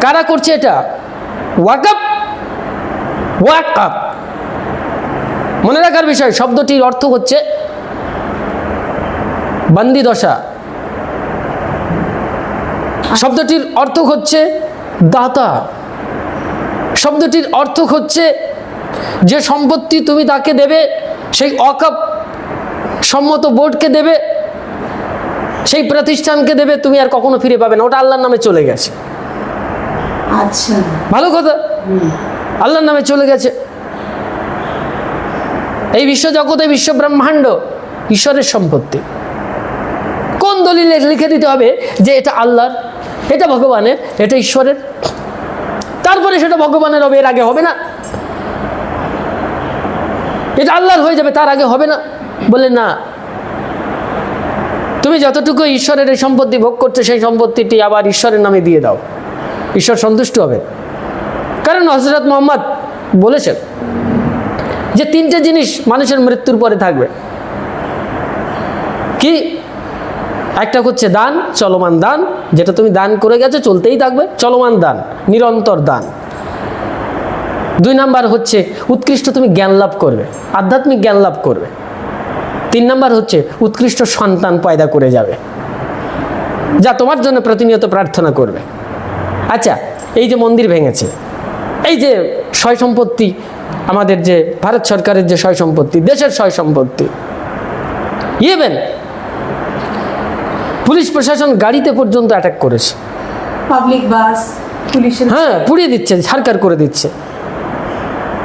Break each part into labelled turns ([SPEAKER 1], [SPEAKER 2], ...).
[SPEAKER 1] কারা করছে এটা? ওয়াকাপ ওয়াকাপ মনে রাখার বিষয়, শব্দটির অর্থ হচ্ছে বান্দি দশা। শব্দটির অর্থ হচ্ছে দাতা। শব্দটির অর্থ হচ্ছে যে সম্পত্তি তুমি তাকে দেবে, সেই অকাপ সম্মত বোর্ডকে দেবে, সেই প্রতিষ্ঠানকে দেবে, তুমি আর কখনো ফিরে পাবে না। ওটা আল্লাহর নামে চলে গেছে।
[SPEAKER 2] আচ্ছা।
[SPEAKER 1] ভালো কথা। আল্লাহর নামে চলে গেছে। এই বিশ্বজগতে বিশ্ব ব্রহ্মাণ্ড ঈশ্বরের সম্পত্তি। কোন দলিলে লিখে দিতে হবে যে এটা আল্লাহর এটা ভগবানের এটা ঈশ্বরের? তারপরে সেটা ভগবানের হবে এর আগে হবে না। এটা আল্লাহর হয়ে যাবে তার আগে হবে না। বলে না। তুমি যতটুকু ঈশ্বরের এই সম্পত্তি ভোগ করছ সেই সম্পত্তিটি আবার ঈশ্বরের নামে দিয়ে দাও। ঈশ্বর সন্তুষ্ট হবে। কারণ হজরত মোহাম্মদ বলেছেন যে তিনটে জিনিস মানুষের মৃত্যুর পরে থাকবে। কি? একটা হচ্ছে দান, চলমান দান, যেটা তুমি দান করে গেছো, চলতেই থাকবে, চলমান দান, নিরন্তর দান। দুই নাম্বার হচ্ছে উৎকৃষ্ট তুমি জ্ঞান লাভ করবে, আধ্যাত্মিক জ্ঞান লাভ করবে। তিন নাম্বার হচ্ছে উৎকৃষ্ট সন্তান পয়দা করে যাবে, যা তোমার জন্য প্রতিনিয়ত প্রার্থনা করবে। আচ্ছা এই যে মন্দির ভেঙেছে এই যে সয় সম্পত্তি আমাদের যে ভারত সরকারের যে সয় সম্পত্তি দেশের সয় সম্পত্তি ইয়েবেন পুলিশ প্রশাসন গাড়িতে পর্যন্ত অ্যাটাক করেছে।
[SPEAKER 2] পাবলিক বাস
[SPEAKER 1] হ্যাঁ পুড়িয়ে দিচ্ছে ছারকার করে দিচ্ছে।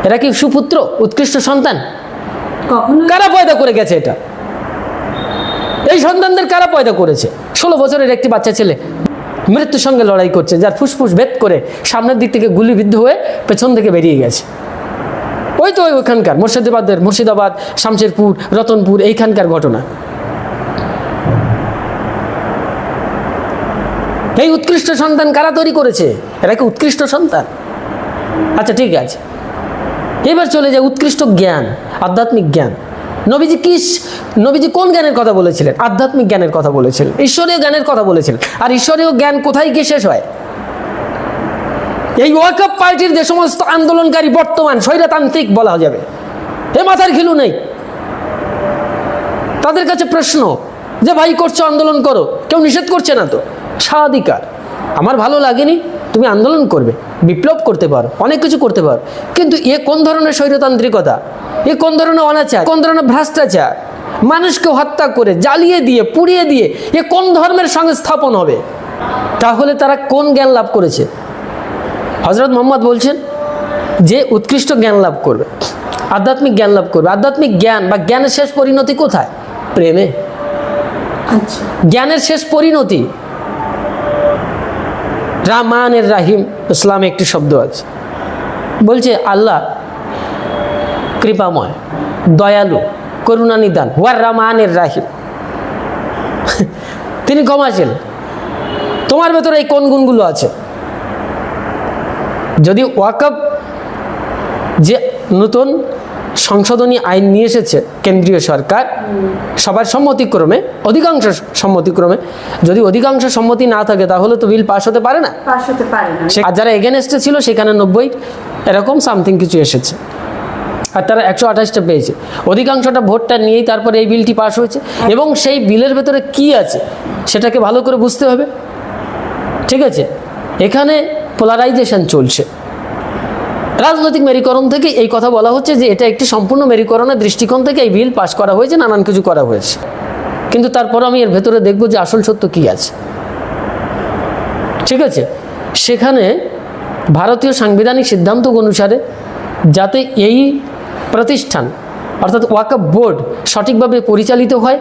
[SPEAKER 1] এরা কি সুপুত্র উৎকৃষ্ট সন্তান? কারা পয়দা করে গেছে এটা? এই সন্তানদের কারা পয়দা করেছে? ষোলো বছরের একটি বাচ্চা ছেলে মৃত্যুর সঙ্গে লড়াই করছে, যার ফুসফুস ভেদ করে সামনের দিক থেকে গুলিবিদ্ধ হয়ে পেছন থেকে বেরিয়ে গেছে। ওই তো ওই ওখানকার, মুর্শিদাবাদের, মুর্শিদাবাদ, শামশেরপুর, রতনপুর, এইখানকার ঘটনা। এই উৎকৃষ্ট সন্তান কারা তৈরি করেছে? এরা কি উৎকৃষ্ট সন্তান? আচ্ছা ঠিক আছে। এবার চলে যায় উৎকৃষ্ট জ্ঞান, আধ্যাত্মিক জ্ঞান। নবীজি কি নবীজি কোন জ্ঞানের কথা বলেছিলেন? আধ্যাত্মিক জ্ঞানের কথা বলেছিলেন। ঈশ্বরীয় জ্ঞানের কথা বলেছিলেন। আর ঈশ্বরীয় জ্ঞান কোথায় গিয়ে শেষ হয়? এই ওয়াকআপ পার্টির যে সমস্ত আন্দোলনকারী বর্তমান স্বৈরতান্ত্রিক বলা যাবে, এ মাথার ঘিলু নেই। তাদের কাছে প্রশ্ন, যে ভাই করছ আন্দোলন করো, কেউ নিষেধ করছে না তো? স্বাধিকার। আমার ভালো লাগেনি, তুমি আন্দোলন করবে, বিপ্লব করতে পারো, অনেক কিছু করতে পারো। কিন্তু এ কোন ধরনের স্বৈরতান্ত্রিকতা? এ কোন ধরনের অনাচার? কোন ধরনের ভ্রষ্টাচার? মানুষকে হত্যা করে জ্বালিয়ে দিয়ে পুড়িয়ে দিয়ে এ কোন ধর্মের সঙ্গে স্থাপন হবে? তাহলে তারা কোন জ্ঞান লাভ করেছে? হজরত মোহাম্মদ বলছেন যে উৎকৃষ্ট জ্ঞান লাভ করবে আধ্যাত্মিক জ্ঞান লাভ করবে। আধ্যাত্মিক জ্ঞান বা জ্ঞানের শেষ পরিণতি কোথায়? প্রেমে।
[SPEAKER 2] আচ্ছা।
[SPEAKER 1] জ্ঞানের শেষ পরিণতি? রামানের রাহিম ইসলামে একটি শব্দ আছে। বলছে আল্লাহ কৃপাময় দয়ালু করুণা নিদান ওয়ার রামানের রাহিম। তিনি ক্ষমাশীল তোমার ভেতরে এই কোন গুণগুলো আছে? যদি ওয়াকআপ যে নতুন সংশোধনী আইন নিয়ে এসেছে কেন্দ্রীয় সরকার সবার সম্মতিক্রমে অধিকাংশ সম্মতিক্রমে যদি অধিকাংশ সম্মতি না থাকে তাহলে তো বিল
[SPEAKER 2] পাশ হতে পারে না।
[SPEAKER 1] আর যারা এগেনস্টে ছিল সেখানে নব্বই এরকম সামথিং কিছু এসেছে। আর তারা একশো আঠাশটা পেয়েছে। অধিকাংশটা ভোটটা নিয়েই তারপরে এই বিলটি পাশ হয়েছে। এবং সেই বিলের ভেতরে কি আছে, সেটাকে ভালো করে বুঝতে হবে। ঠিক আছে? এখানে পোলারাইজেশন চলছে। রাজনৈতিক মেরুকরণ থেকে এই কথা বলা হচ্ছে যে এটা একটি সম্পূর্ণ মেরুকরণের দৃষ্টিকোণ থেকে এই বিল পাশ করা হয়েছে, নানান কিছু করা হয়েছে। কিন্তু তারপর আমি এর ভেতরে দেখব যে আসল সত্য কী আছে। ঠিক আছে? সেখানে ভারতীয় সাংবিধানিক সিদ্ধান্ত অনুসারে যাতে এই প্রতিষ্ঠান অর্থাৎ ওয়াকআপ বোর্ড সঠিকভাবে পরিচালিত হয়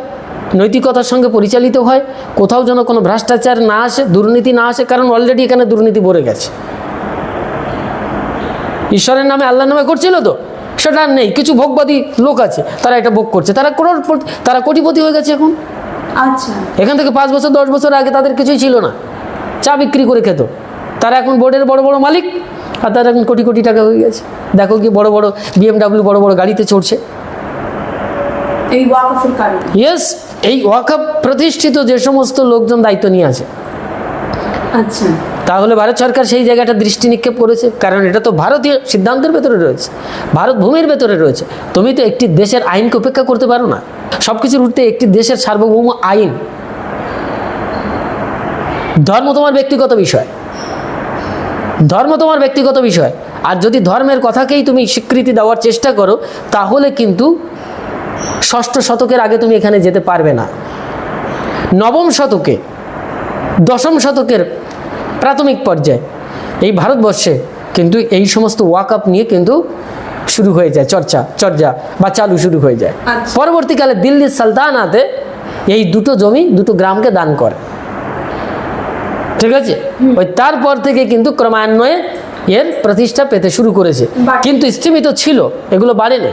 [SPEAKER 1] নৈতিকতার সঙ্গে পরিচালিত হয় কোথাও যেন কোনো ভ্রষ্টাচার না আসে দুর্নীতি না আসে কারণ অলরেডি এখানে দুর্নীতি ভরে গেছে। ঈশ্বরের নামে আল্লাহর নামে করছিল তো? সেটা আর নেই কিছু ভোগবাদী লোক আছে তারা এটা ভোগ করছে। তারা করোড়পতি তারা কোটিপতি হয়ে গেছে এখন।
[SPEAKER 2] আচ্ছা।
[SPEAKER 1] এখান থেকে পাঁচ বছর দশ বছর আগে তাদের কিছুই ছিল না। চা বিক্রি করে খেত। তারা এখন বোর্ডের বড় বড় মালিক। আর তারা এখন কোটি কোটি টাকা হয়ে গেছে। দেখো কি বড় বড় বিএমডাব্লিউ বড় বড় গাড়িতে চড়ছে।
[SPEAKER 2] এই ওয়াকফের কারণে।
[SPEAKER 1] ইয়েস এই ওয়াকআপ প্রতিষ্ঠিত যে সমস্ত লোকজন দায়িত্ব নিয়ে আছে।
[SPEAKER 2] আচ্ছা।
[SPEAKER 1] তাহলে ভারত সরকার সেই জায়গাটা দৃষ্টি নিক্ষেপ করেছে। কারণ এটা তো ভারতীয় সিদ্ধান্তের ভেতরে রয়েছে। ভারত ভূমির ভেতরে রয়েছে। তুমি তো একটি দেশের আইনকে উপেক্ষা করতে পারো না। সব কিছুর উঠতে একটি দেশের সার্বভৌম আইন। ধর্ম তোমার ব্যক্তিগত বিষয়। ধর্ম তোমার ব্যক্তিগত বিষয়। আর যদি ধর্মের কথাকেই তুমি স্বীকৃতি দেওয়ার চেষ্টা করো তাহলে কিন্তু ষষ্ঠ শতকের আগে তুমি এখানে যেতে পারবে না। নবম শতকে দশম শতকের প্রাথমিক পর্যায়ে এই ভারতবর্ষে কিন্তু এই সমস্ত ওয়াকআপ নিয়ে কিন্তু শুরু হয়ে যায় চর্চা চর্চা বা চালু শুরু হয়ে যায়।
[SPEAKER 2] আচ্ছা।
[SPEAKER 1] পরবর্তীকালে দিল্লির সালতানাতে এই দুটো জমি দুটো গ্রামকে দান করে। ঠিক আছে? ওই তারপর থেকে কিন্তু ক্রমান্বয়ে এর প্রতিষ্ঠা পেতে শুরু করেছে। কিন্তু স্তীমিত ছিল এগুলো বাড়েনি।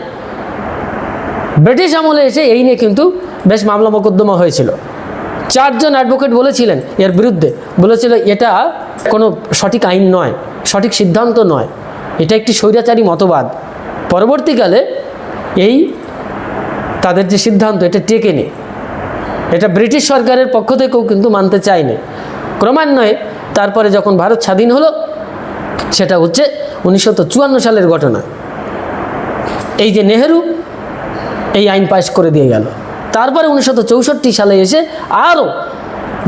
[SPEAKER 1] ব্রিটিশ আমলে এসে এই নিয়ে কিন্তু বেশ মামলা মোকদ্দমা হয়েছিল। চারজন অ্যাডভোকেট বলেছিলেন এর বিরুদ্ধে। বলেছিল এটা কোনো সঠিক আইন নয় সঠিক সিদ্ধান্ত নয়। এটা একটি স্বৈরাচারী মতবাদ। পরবর্তীকালে এই তাদের যে সিদ্ধান্ত এটা টেকেনি। এটা ব্রিটিশ সরকারের পক্ষ থেকেও কিন্তু মানতে চায়নি। ক্রমান্বয়ে তারপরে যখন ভারত স্বাধীন হলো সেটা হচ্ছে উনিশশো চুয়ান্ন সালের ঘটনা। এই যে নেহেরু এই আইন পাশ করে দিয়ে গেল। তারপরে উনিশশো চৌষট্টি সালে এসে আরও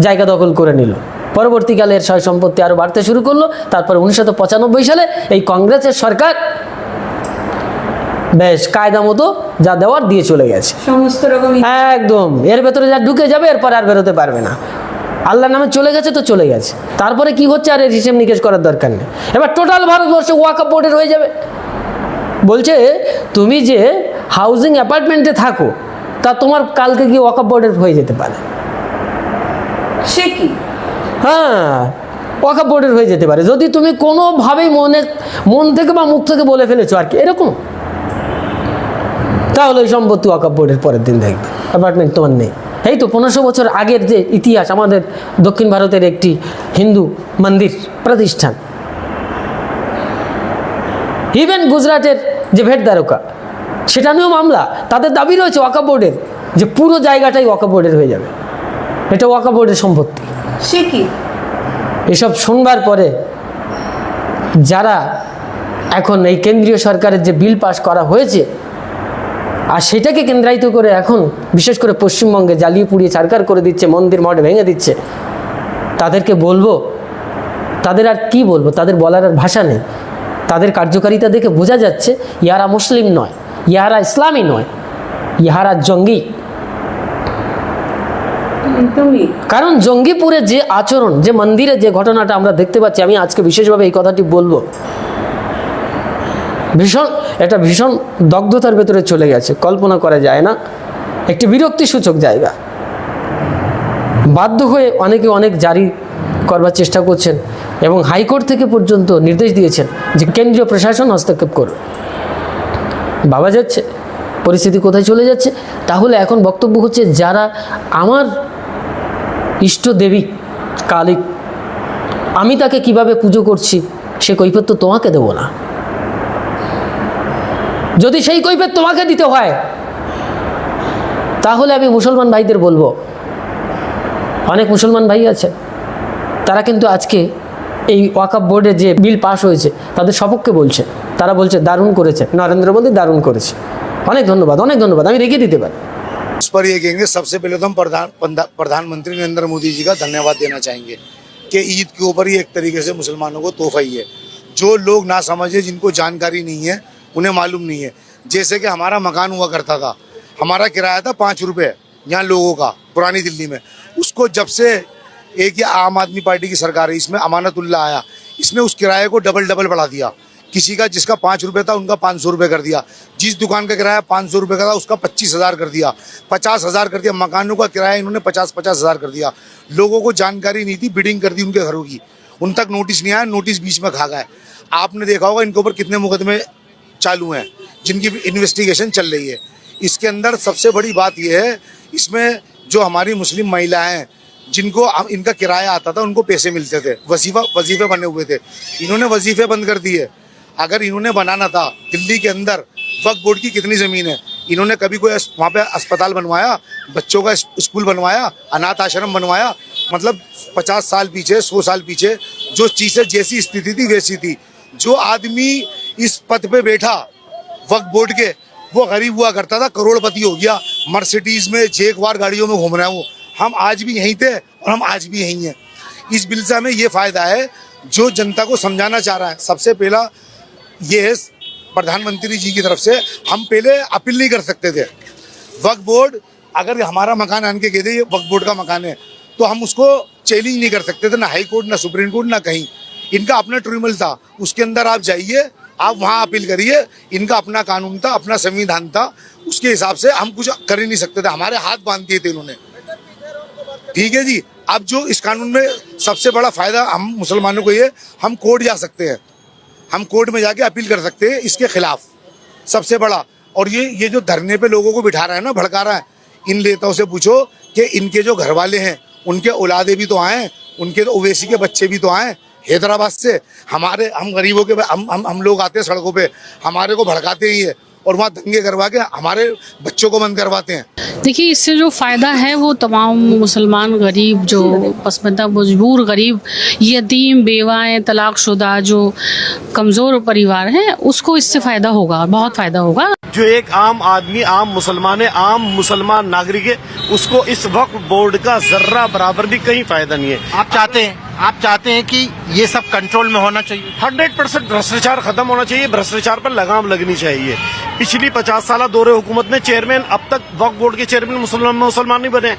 [SPEAKER 1] জায়গা দখল করে নিল। পরবর্তীকালে এর সয় সম্পত্তি আরও বাড়তে শুরু করল। তারপরে উনিশশো পঁচানব্বই সালে এই কংগ্রেসের সরকার বেশ কায়দা মতো যা দেওয়ার দিয়ে চলে গেছে।
[SPEAKER 2] সমস্ত রকম
[SPEAKER 1] একদম এর ভেতরে যা ঢুকে যাবে এরপর আর বেরোতে পারবে না। আল্লাহর নামে চলে গেছে তো চলে গেছে। তারপরে কি হচ্ছে? আর এর হিসেব নিকেশ করার দরকার নেই। এবার টোটাল ভারতবর্ষে ওয়াকআপ বোর্ডের হয়ে যাবে। বলছে তুমি যে হাউজিং অ্যাপার্টমেন্টে থাকো তা তোমার কালকে গিয়ে ওয়াকআপ বোর্ডের হয়ে যেতে পারে।
[SPEAKER 2] সে কি?
[SPEAKER 1] হ্যাঁ ওয়াকআপ বোর্ডের হয়ে যেতে পারে। যদি তুমি কোনোভাবেই মনে মন থেকে বা মুখ থেকে বলে ফেলেছো আর কি এরকম? তাহলে ওই সম্পত্তি ওয়াকআপ বোর্ডের পরের দিন দেখবে। অ্যাপার্টমেন্ট তোমার নেই। এই তো পনেরোশো বছর আগের যে ইতিহাস আমাদের দক্ষিণ ভারতের একটি হিন্দু মন্দির প্রতিষ্ঠান। ইভেন গুজরাটের যে ভেট দ্বারকা সেটা নিয়েও মামলা। তাদের দাবি রয়েছে ওয়াকা বোর্ডের যে পুরো জায়গাটাই ওয়াকা বোর্ডের হয়ে যাবে। এটা ওয়াকা বোর্ডের সম্পত্তি।
[SPEAKER 2] সে কি?
[SPEAKER 1] এসব শুনবার পরে যারা এখন এই কেন্দ্রীয় সরকারের যে বিল পাস করা হয়েছে আর সেটাকে কেন্দ্রায়িত করে এখন বিশেষ করে পশ্চিমবঙ্গে জ্বালিয়ে পুড়িয়ে ছারকার করে দিচ্ছে মন্দির মঠ ভেঙে দিচ্ছে। তাদেরকে বলব তাদের আর কি বলব? তাদের বলার আর ভাষা নেই। তাদের কার্যকারিতা দেখে বোঝা যাচ্ছে ইহারা মুসলিম নয় ইহারা ইসলামী নয় ইহারা জঙ্গি। কারণ জঙ্গিপুরে যে আচরণ যে মন্দিরে যে ঘটনাটা আমরা দেখতে পাচ্ছি আমি আজকে বিশেষভাবে এই কথাটি বলব। ভীষণ এটা ভীষণ দগ্ধতার ভেতরে চলে গেছে। কল্পনা করা যায় না। একটি বিরক্তিসূচক জায়গা। বাধ্য হয়ে অনেকে অনেক জারি করবার চেষ্টা করছেন এবং হাইকোর্ট থেকে পর্যন্ত নির্দেশ দিয়েছেন যে কেন্দ্রীয় প্রশাসন হস্তক্ষেপ করুন। বাবা যাচ্ছে, পরিস্থিতি কোথায় চলে যাচ্ছে? তাহলে এখন বক্তব্য হচ্ছে যারা আমার ইষ্ট দেবী কালী, আমি তাকে কীভাবে পুজো করছি, সে কৈফত তো তোমাকে দেবো না। যদি সেই কৈফত তোমাকে দিতে হয় তাহলে আমি মুসলমান ভাইদের বলবো অনেক মুসলমান ভাই আছে তারা কিন্তু আজকে এই ওয়াকাপ বোর্ডে যে বিল পাস হয়েছে তাদের সপক্ষে বলছে তারা বলছে দারুণ করেছে নরেন্দ্র মোদী দারুণ করেছে অনেক ধন্যবাদ অনেক ধন্যবাদ আমি রেখে দিতে পারি
[SPEAKER 3] उस पर ये कहेंगे सबसे पहले तो हम प्रधान पंदा- प्रधानमंत्री नरेंद्र मोदी जी का धन्यवाद देना चाहेंगे कि ईद के ऊपर ही एक तरीके से मुसलमानों को तोहफा ही है जो लोग ना समझे जिनको जानकारी नहीं है उन्हें मालूम नहीं है। जैसे कि हमारा मकान हुआ करता था, हमारा किराया था पाँच रुपये यहाँ लोगों का, पुरानी दिल्ली में। उसको जब से एक ये आम आदमी पार्टी की सरकार है, इसमें अमानतुल्ला आया इसने उस किराए को डबल डबल बढ़ा दिया। किसी का जिसका पाँच रुपये था, उनका पाँच सौ रुपये कर दिया। जिस दुकान का किराया पाँच सौ रुपये का था, उसका पच्चीस हज़ार कर दिया। पचास हज़ार कर दिया। मकानों का किराया इन्होंने पचास पचास हज़ार कर दिया। लोगों को जानकारी नहीं थी बिडिंग कर दी उनके घरों की। उन तक नोटिस नहीं आया नोटिस बीच में खा गए। आपने देखा होगा, इनके ऊपर कितने मुकदमे चालू हैं, जिनकी इन्वेस्टिगेशन चल रही है। इसके अंदर सबसे बड़ी बात यह है, इसमें जो हमारी मुस्लिम महिलाएँ, जिनको इनका किराया आता था, उनको पैसे मिलते थे, वजीफा, वजीफे बने हुए थे। इन्होंने वजीफे बंद कर दिए। अगर इन्होंने बनाना था, दिल्ली के अंदर वक्फ बोर्ड की कितनी ज़मीन है? इन्होंने कभी कोई वहाँ पे अस्पताल बनवाया, बच्चों का स्कूल बनवाया, अनाथ आश्रम बनवाया? मतलब पचास साल पीछे, सौ साल पीछे, जो चीज़ें जैसी स्थिति थी, वैसी थी। जो आदमी इस पद पे बैठा वक्त बोर्ड के, वो गरीब हुआ करता था, करोड़पति हो गया, मर्सिडीज में जेकवार गाड़ियों में घूम रहा है वो। हम आज भी यहीं थे और हम आज भी यहीं हैं। इस बिल से हमें ये फ़ायदा है, जो जनता को समझाना चाह रहा है। सबसे पहला ये है, प्रधानमंत्री जी की तरफ़ से, हम पहले अपील नहीं कर सकते थे। वक्फ बोर्ड अगर हमारा मकान आन के कहते ये वक्फ बोर्ड का मकान है तो हम उसको चैलेंज नहीं कर सकते थे, ना हाई कोर्ट, ना सुप्रीम कोर्ट, ना कहीं। इनका अपना ट्रिब्यूनल था, उसके अंदर आप जाइए आप वहाँ अपील करिए, इनका अपना कानून था, अपना संविधान था, उसके हिसाब से हम कुछ कर ही नहीं सकते थे। हमारे हाथ बाँध दिए थे इन्होंने। ठीक है जी? अब जो इस कानून में सबसे बड़ा फ़ायदा हम मुसलमानों को ये, हम कोर्ट जा सकते हैं। हम कोर्ट में जाके अपील कर सकते हैं इसके खिलाफ, सबसे बड़ा। और ये ये जो धरने पे लोगों को बिठा रहा है ना, भड़का रहा है, इन नेताओं से पूछो कि इनके जो घर वाले हैं, उनके औलादे भी तो आए उनके तो ओवैसी के बच्चे भी तो आए हैदराबाद से हमारे हम गरीबों के हम हम हम लोग आते हैं सड़कों पे हमारे को भड़काते ही है और वहाँ दंगे करवा के हमारे बच्चों को बंद करवाते हैं।
[SPEAKER 4] देखिए इससे जो फ़ायदा है वो तमाम मुसलमान गरीब जो पसमंदा मजबूर गरीब यतीम बेवाएँ तलाकशुदा जो कमज़ोर परिवार हैं उसको इससे फ़ायदा होगा बहुत फ़ायदा होगा।
[SPEAKER 5] जो एक आम आदमी आम मुसलमान है आम मुसलमान नागरिक है उसको इस वक्त बोर्ड का जर्रा बराबर भी कहीं फ़ायदा नहीं है।
[SPEAKER 6] आप चाहते हैं? आप चाहते हैं कि ये सब कंट्रोल में होना चाहिए?
[SPEAKER 5] हंड्रेड परसेंट भ्रष्टाचार खत्म होना चाहिए। भ्रष्टाचार पर लगाम लगनी चाहिए। पिछली पचास साल दौरे हुकूमत में चेयरमैन अब तक वक्फ बोर्ड के चेयरमैन मुसलमान मुसलमान नहीं बने।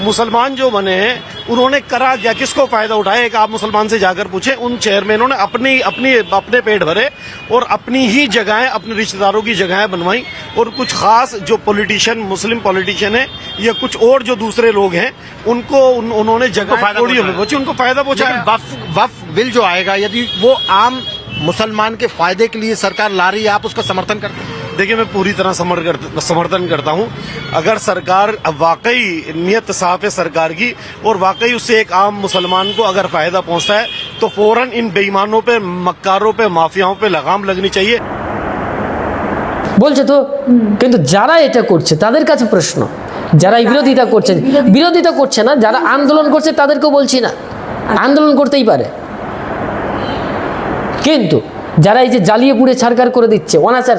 [SPEAKER 5] मुसलमान जो बने हैं उन्होंने करा क्या किसको फ़ायदा उठाया? एक आप मुसलमान से जाकर पूछे उन चेयरमैनों ने अपनी अपनी अपने पेट भरे और अपनी ही जगहें अपने रिश्तेदारों की जगहें बनवाई और कुछ खास जो पॉलिटिशियन मुस्लिम पॉलिटिशियन है या कुछ और जो दूसरे लोग हैं उनको उन, उन्होंने जगह
[SPEAKER 6] फ़ायदा
[SPEAKER 5] पहुँची उनको फ़ायदा पहुँचाया।
[SPEAKER 6] वफ वफ बिल जो आएगा यदि वो आम मुसलमान के फ़ायदे के लिए सरकार ला रही है आप उसका समर्थन करते हैं?
[SPEAKER 5] देखिए मैं पूरी तरह समर कर- समर्थन करता हूं अगर सरकार वाकई नियत साफ है सरकार की और वाकई उससे एक आम मुसलमान को अगर फायदा पहुंचता है तो फौरन इन बेईमानों पे मक्कारों पे माफियाओं पे लगाम लगनी चाहिए
[SPEAKER 1] বলছে তো কিন্তু যারা এটা করছে তাদের কাছে প্রশ্ন যারা এই বিরোধিতা করছে বিরোধিতা করছে না যারা আন্দোলন করছে তাদেরকেও বলছি না আন্দোলন করতেই পারে কিন্তু যারা এই যে জ্বালিয়ে পুড়ে ছাড়কার করে দিচ্ছে অনাচার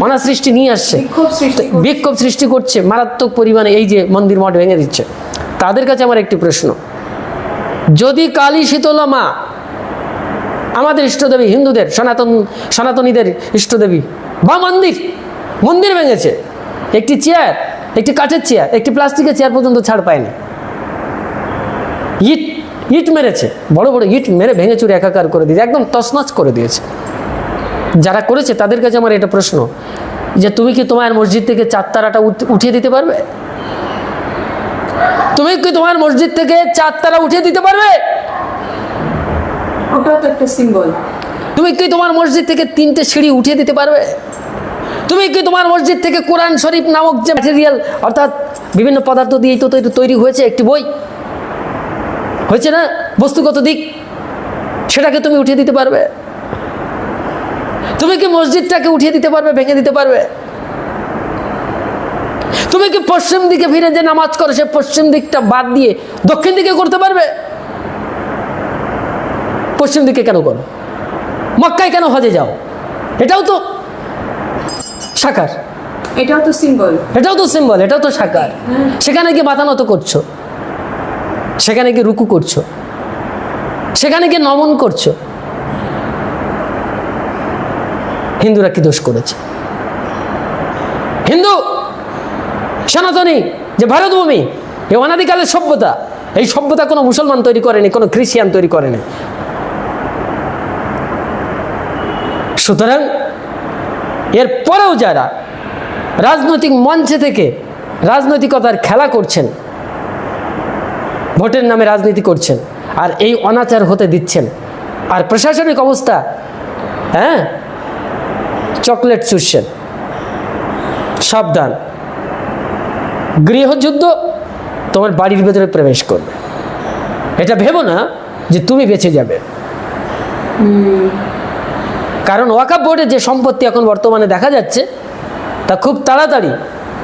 [SPEAKER 1] অনাসৃষ্টি নিয়ে আসছে।
[SPEAKER 2] বিক্ষোভ সৃষ্টি করছে।
[SPEAKER 1] সৃষ্টি মারাত্মক পরিমাণে এই যে মন্দির মঠ ভেঙে দিচ্ছে। তাদের কাছে আমার একটি প্রশ্ন। যদি কালী শীতলা মা আমাদের ইষ্টদেবী হিন্দুদের সনাতন সনাতনীদের ইষ্টদেবী বা মন্দির মন্দির ভেঙেছে। একটি চেয়ার একটি কাঠের চেয়ার একটি প্লাস্টিকের চেয়ার পর্যন্ত ছাড় পায়নি। ইট ইট মেরেছে। বড় বড় ইট মেরে ভেঙে চুরে একাকার করে দিয়েছে। একদম তছনছ করে দিয়েছে। যারা করেছে তাদের কাছে আমার এটা প্রশ্ন যে তুমি কি তোমার মসজিদ থেকে চার তারাটা উঠিয়ে দিতে পারবে? তুমি কি তোমার মসজিদ থেকে চার তারা উঠিয়ে দিতে পারবে?
[SPEAKER 2] ওটাও তো একটা সিম্বল
[SPEAKER 1] তুমি কি তোমার মসজিদ থেকে তিনটে সিঁড়ি উঠিয়ে দিতে পারবে? তুমি কি তোমার মসজিদ থেকে কোরআন শরীফ নামক যে ম্যাটেরিয়াল অর্থাৎ বিভিন্ন পদার্থ দিয়েই তো তৈরি হয়েছে একটি বই? হয়েছে না? বস্তুগত দিক সেটাকে তুমি উঠিয়ে দিতে পারবে। তুমি কি মসজিদটাকে উঠিয়ে দিতে পারবে ভেঙে দিতে পারবে? তুমি কি পশ্চিম দিকে ফিরে যে নামাজ করো সে পশ্চিম দিকটা বাদ দিয়ে দক্ষিণ দিকে করতে পারবে? পশ্চিম দিকে কেন করো? মক্কায় কেন হজে যাও? এটাও তো সাকার।
[SPEAKER 2] এটাও তো সিম্বল
[SPEAKER 1] এটাও তো সিম্বল এটাও তো সাকার। সেখানে গিয়ে মাথা নত করছ। সেখানে গিয়ে রুকু করছ। সেখানে গিয়ে নমন করছ। হিন্দুরা কি দোষ করেছে? হিন্দু, সনাতনী, যে ভারতভূমি এই অনাদিকালের সভ্যতা, এই সভ্যতা কোনো মুসলমান তৈরি করেনি, কোনো খ্রিস্টিয়ান তৈরি করেনি। সুতরাং এর পরেও যারা রাজনৈতিক মঞ্চে থেকে রাজনৈতিকতার খেলা করছেন, ভোটের নামে রাজনীতি করছেন, আর এই অনাচার হতে দিচ্ছেন, আর প্রশাসনিক অবস্থা হ্যাঁ চকলেট চুষছেন। সাবধান। গৃহযুদ্ধ তোমার বাড়ির ভেতরে প্রবেশ করবে। এটা ভেবো না যে তুমি বেঁচে যাবে। কারণ ওয়াকাপ বোর্ডে যে সম্পত্তি এখন বর্তমানে দেখা যাচ্ছে তা খুব তাড়াতাড়ি।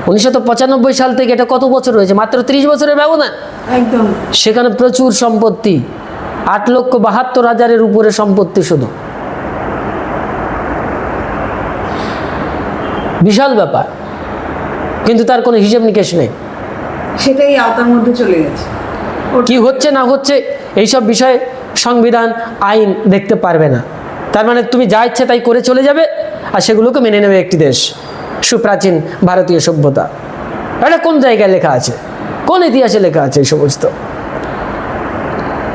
[SPEAKER 1] উনিশশো পঁচানব্বই সাল থেকে এটা কত বছর হয়েছে মাত্র ত্রিশ বছরের ব্যবধান?
[SPEAKER 2] একদম।
[SPEAKER 1] সেখানে প্রচুর সম্পত্তি। আট লক্ষ বাহাত্তর হাজারের উপরে সম্পত্তি শুধু। বিশাল ব্যাপার। কিন্তু তার কোনো হিসেব নিকেশ নেই।
[SPEAKER 2] সেটাই আওতার মধ্যে চলে গেছে।
[SPEAKER 1] কি হচ্ছে না হচ্ছে এইসব বিষয়ে সংবিধান আইন দেখতে পারবে না। তার মানে তুমি যা ইচ্ছে তাই করে চলে যাবে আর সেগুলোকে মেনে নেবে একটি দেশ। সুপ্রাচীন ভারতীয় সভ্যতা। এটা কোন জায়গায় লেখা আছে? কোন ইতিহাসে লেখা আছে এই সমস্ত?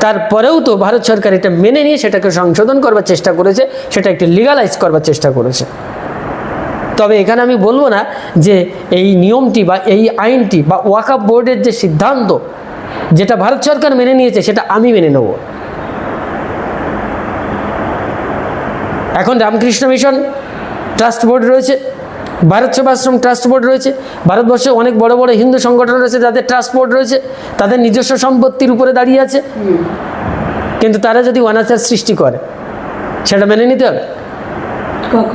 [SPEAKER 1] তারপরেও তো ভারত সরকার এটা মেনে নিয়ে সেটাকে সংশোধন করবার চেষ্টা করেছে সেটা একটি লিগালাইজ করবার চেষ্টা করেছে। তবে এখানে আমি বলব না যে এই নিয়মটি বা এই আইনটি বা ওয়াকাপ বোর্ডের যে সিদ্ধান্ত যেটা ভারত সরকার মেনে নিয়েছে, সেটা আমি মেনে নেব। এখন রামকৃষ্ণ মিশন ট্রাস্ট বোর্ড রয়েছে, ভারত সেবাশ্রম ট্রাস্ট বোর্ড রয়েছে, ভারতবর্ষে অনেক বড় বড় হিন্দু সংগঠন রয়েছে, যাদের ট্রাস্ট বোর্ড রয়েছে, তাদের নিজস্ব সম্পত্তির উপরে দাঁড়িয়ে আছে। কিন্তু তারা যদি অনাচার সৃষ্টি করে, সেটা মেনে নিতে হবে।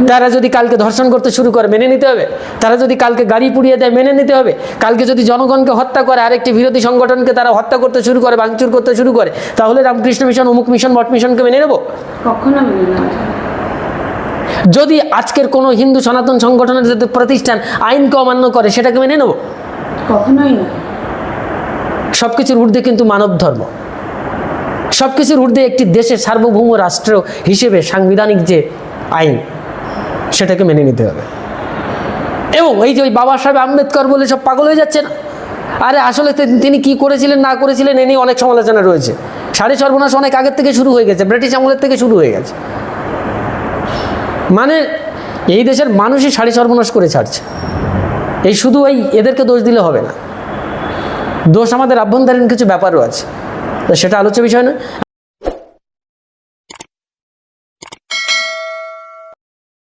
[SPEAKER 1] তারা যদি কালকে ধর্ষণ করতে শুরু করে মেনে নিতে হবে। তারা যদি কালকে গাড়ি পুড়িয়ে দেয় মেনে নিতে হবে। কালকে যদি জনগণকে হত্যা করে আরেকটি বিরোধী সংগঠনকে তারা হত্যা করতে শুরু করে ভাঙচুর করতে শুরু করে তাহলে রামকৃষ্ণ মিশন অমুক মিশন মঠ মিশনকে মেনে নেব?
[SPEAKER 2] কখনো মেনে নেওয়া
[SPEAKER 1] যদি আজকের কোনো হিন্দু সনাতন সংগঠনের যদি প্রতিষ্ঠান আইনকে অমান্য করে সেটাকে মেনে নেব?
[SPEAKER 2] কখনোই না।
[SPEAKER 1] সব কিছুর ঊর্ধ্বে কিন্তু মানব ধর্ম। সব কিছুর ঊর্ধ্বে একটি দেশের সার্বভৌম রাষ্ট্র হিসেবে সাংবিধানিক যে আইন সেটাকে মেনে নিতে হবে। এবং এই যে ওই বাবা সাহেব আম্বেদকর বলে সব পাগল হয়ে যাচ্ছে না আরে আসলে তিনি কি করেছিলেন, না করেছিলেন, এ নিয়ে অনেক সমালোচনা রয়েছে। সাড়ে সর্বনাশ অনেক আগের থেকে শুরু হয়ে গেছে, ব্রিটিশ আমলের থেকে শুরু হয়ে গেছে। মানে এই দেশের মানুষই সাড়ে সর্বনাশ করে ছাড়ছে। এই শুধু এই এদেরকে দোষ দিলে হবে না। দোষ আমাদের আভ্যন্তরীণ কিছু ব্যাপারও আছে। সেটা আলোচ্য বিষয় না